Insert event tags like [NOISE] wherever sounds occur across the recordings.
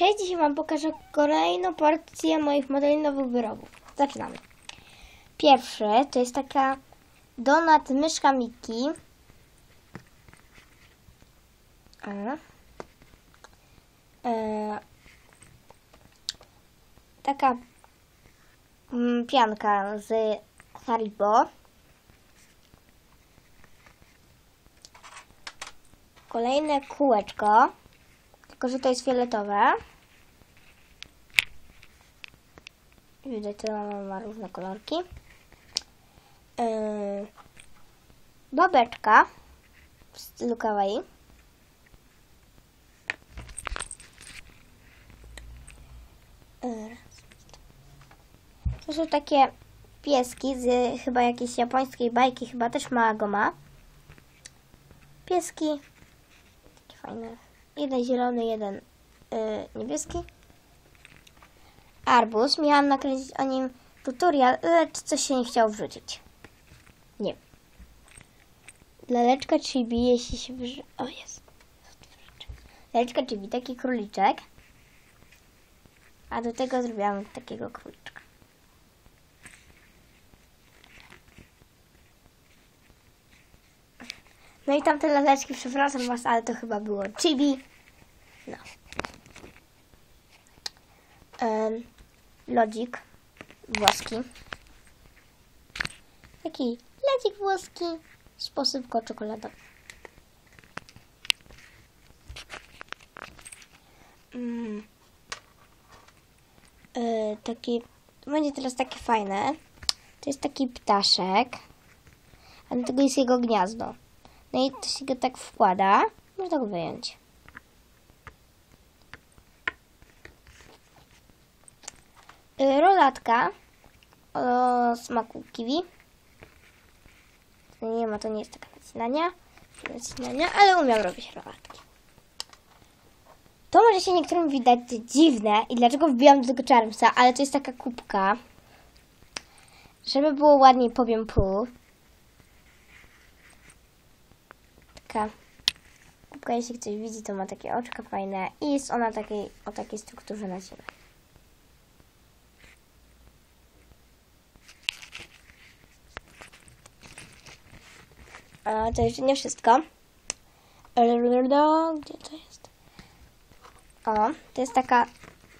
Cześć, dzisiaj Wam pokażę kolejną porcję moich modelinowych wyrobów. Zaczynamy. Pierwszy to jest taka donat myszka Miki. E. Taka mm, pianka z Haribo. Kolejne kółeczko, tylko że to jest fioletowe. Widać, to ma, różne kolorki. Yy, babeczka w stylu kawaii. Yy, To są takie pieski z chyba jakiejś japońskiej bajki, chyba też mała go ma. Pieski. Takie fajne. Jeden zielony, jeden yy, niebieski. Arbuz. Miałam nakręcić o nim tutorial, lecz coś się nie chciało wrzucić. Nie. Laleczka chibi, jeśli się wrzu... O, jest. Laleczka chibi, taki króliczek. A do tego zrobiłam takiego króliczka. No i tamte laleczki, przepraszam Was, ale to chyba było chibi. No. Em, lodzik włoski. Taki lodzik włoski z posypką czekoladową. Mm. E, taki, będzie teraz takie fajne. To jest taki ptaszek, a do tego jest jego gniazdo. No i to się go tak wkłada, można go wyjąć. Rolatka o smaku kiwi. Nie ma, to nie jest taka nacinania, nacinania, ale umiem robić rolatki. To może się niektórym widać dziwne i dlaczego wbijam do tego czarmsa, ale to jest taka kubka. Żeby było ładniej, powiem pół. Taka kubka, jeśli ktoś widzi, to ma takie oczka fajne i jest ona takiej, o takiej strukturze na. A to jeszcze nie wszystko. Gdzie to jest? O, to jest taka,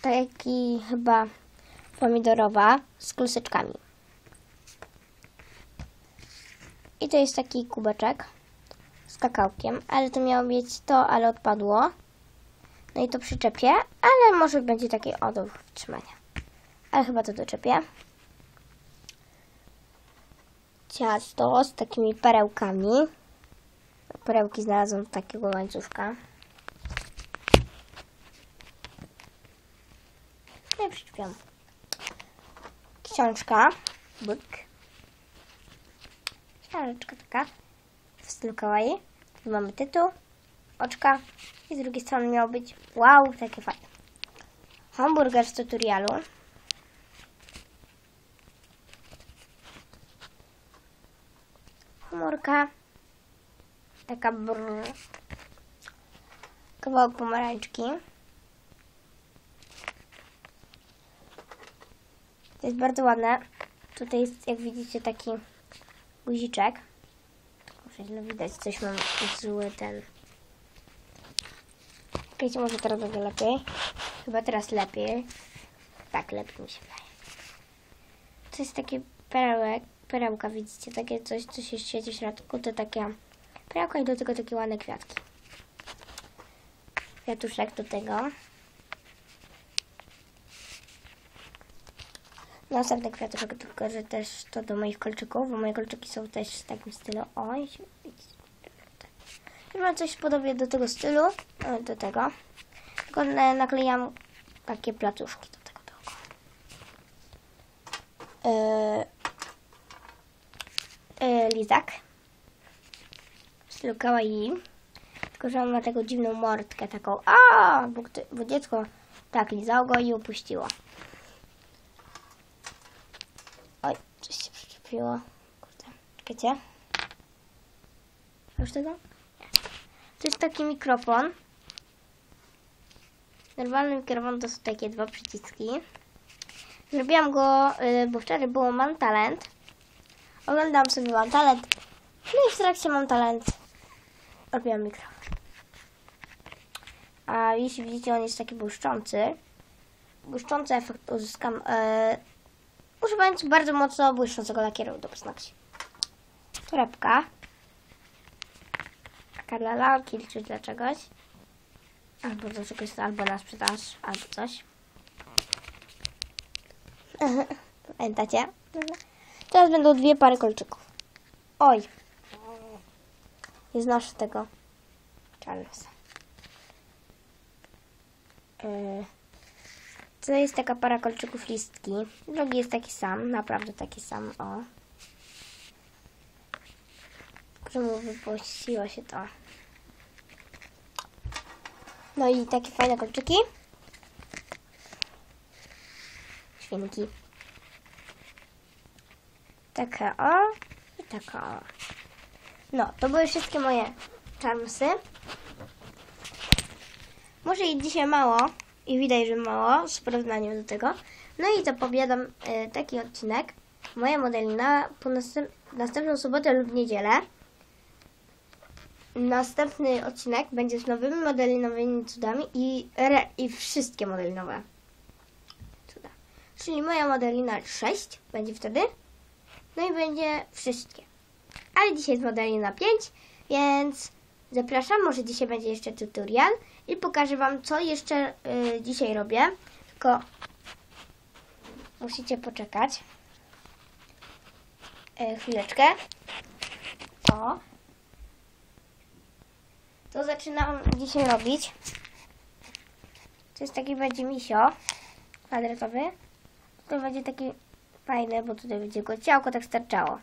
taki chyba pomidorowa z kluseczkami. I to jest taki kubeczek z kakałkiem, ale to miało być to, ale odpadło. No i to przyczepię, ale może będzie taki o do wtrzymania. Ale chyba to doczepię ciasto z takimi perełkami. Perełki znalazłam z takiego łańcuszka. No i przyczepiam. Książka. Byk. Książeczka taka w stylu kawaii. Tu mamy tytuł, oczka i z drugiej strony miało być wow, takie fajne. Hamburger z tutorialu. Chmurka. Taka brr. Kawałek pomarańczki. To jest bardzo ładne. Tutaj jest, jak widzicie, taki guziczek. Może źle widać, coś mam zły ten. Wiecie, może teraz będzie lepiej. Chyba teraz lepiej. Tak, lepiej mi się wydaje. To jest taki perełek, perełka, widzicie, takie coś, co się świeci w środku, to taka perełka i do tego takie ładne kwiatki. Kwiatuszek do tego. Następny kwiatuszek, tylko że też to do moich kolczyków, bo moje kolczyki są też w takim stylu. Oj. Mam coś podobnie do tego stylu, e, do tego. Tylko na- naklejam takie placuszki do tego dookoła. Yy, lizak w stylu kawaii. Tylko, że on ma taką dziwną mordkę, taką a, bo, bo dziecko tak lizało go i upuściło. Oj, coś się przyczepiło. Kurde, czekajcie. Już tego? To jest taki mikrofon. Normalnym kierowałem to są takie dwa przyciski. Zrobiłam go, y, bo wczoraj było Mam Talent. Oglądam sobie Mam Talent. No i w trakcie Mam Talent robiłam mikrofon. A jeśli widzicie, on jest taki błyszczący. Błyszczący efekt uzyskam e, używając bardzo mocno błyszczącego lakieru do paznokci. Torebka. Taka dla lalki czy dla czegoś. Albo do czegoś, albo na sprzedaż, albo coś. [LAUGHS] Pamiętacie? Teraz będą dwie pary kolczyków. Oj. Nie znoszę tego. Charlesa. Yy. To jest taka para kolczyków listki. Drugi jest taki sam, naprawdę taki sam, o. Że mu wypuściło się to. No i takie fajne kolczyki. Świnki. Taka o i taka o. No, to były wszystkie moje charmsy. Może i dzisiaj mało i widać, że mało w porównaniu do tego. No i zapowiadam e, taki odcinek. Moja modelina po następ następną sobotę lub niedzielę. Następny odcinek będzie z nowymi modelinowymi cudami i, i wszystkie modelinowe cuda. Czyli moja modelina 6 będzie wtedy. No i będzie wszystkie. Ale dzisiaj jest modelina 5, więc zapraszam. Może dzisiaj będzie jeszcze tutorial i pokażę Wam, co jeszcze y, dzisiaj robię. Tylko musicie poczekać. Y, chwileczkę. O. To zaczynam dzisiaj robić. To jest taki będzie misio kwadratowy. To będzie taki fajny, bo tutaj będzie go ciałko tak starczało.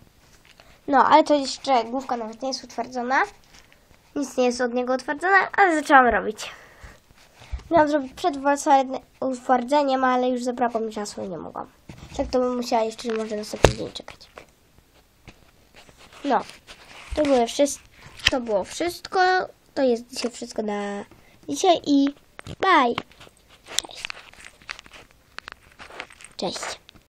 No, ale to jeszcze główka nawet nie jest utwardzona. Nic nie jest od niego utwardzone, ale zaczęłam robić. Miałam zrobić przed utwardzeniem- utwardzeniem, ale już zabrakło mi czasu i nie mogłam. Tak to bym musiała jeszcze może następny dzień czekać. No, to było wszystko. To było wszystko. To jest dzisiaj wszystko na dzisiaj i bye. Cześć. Cześć.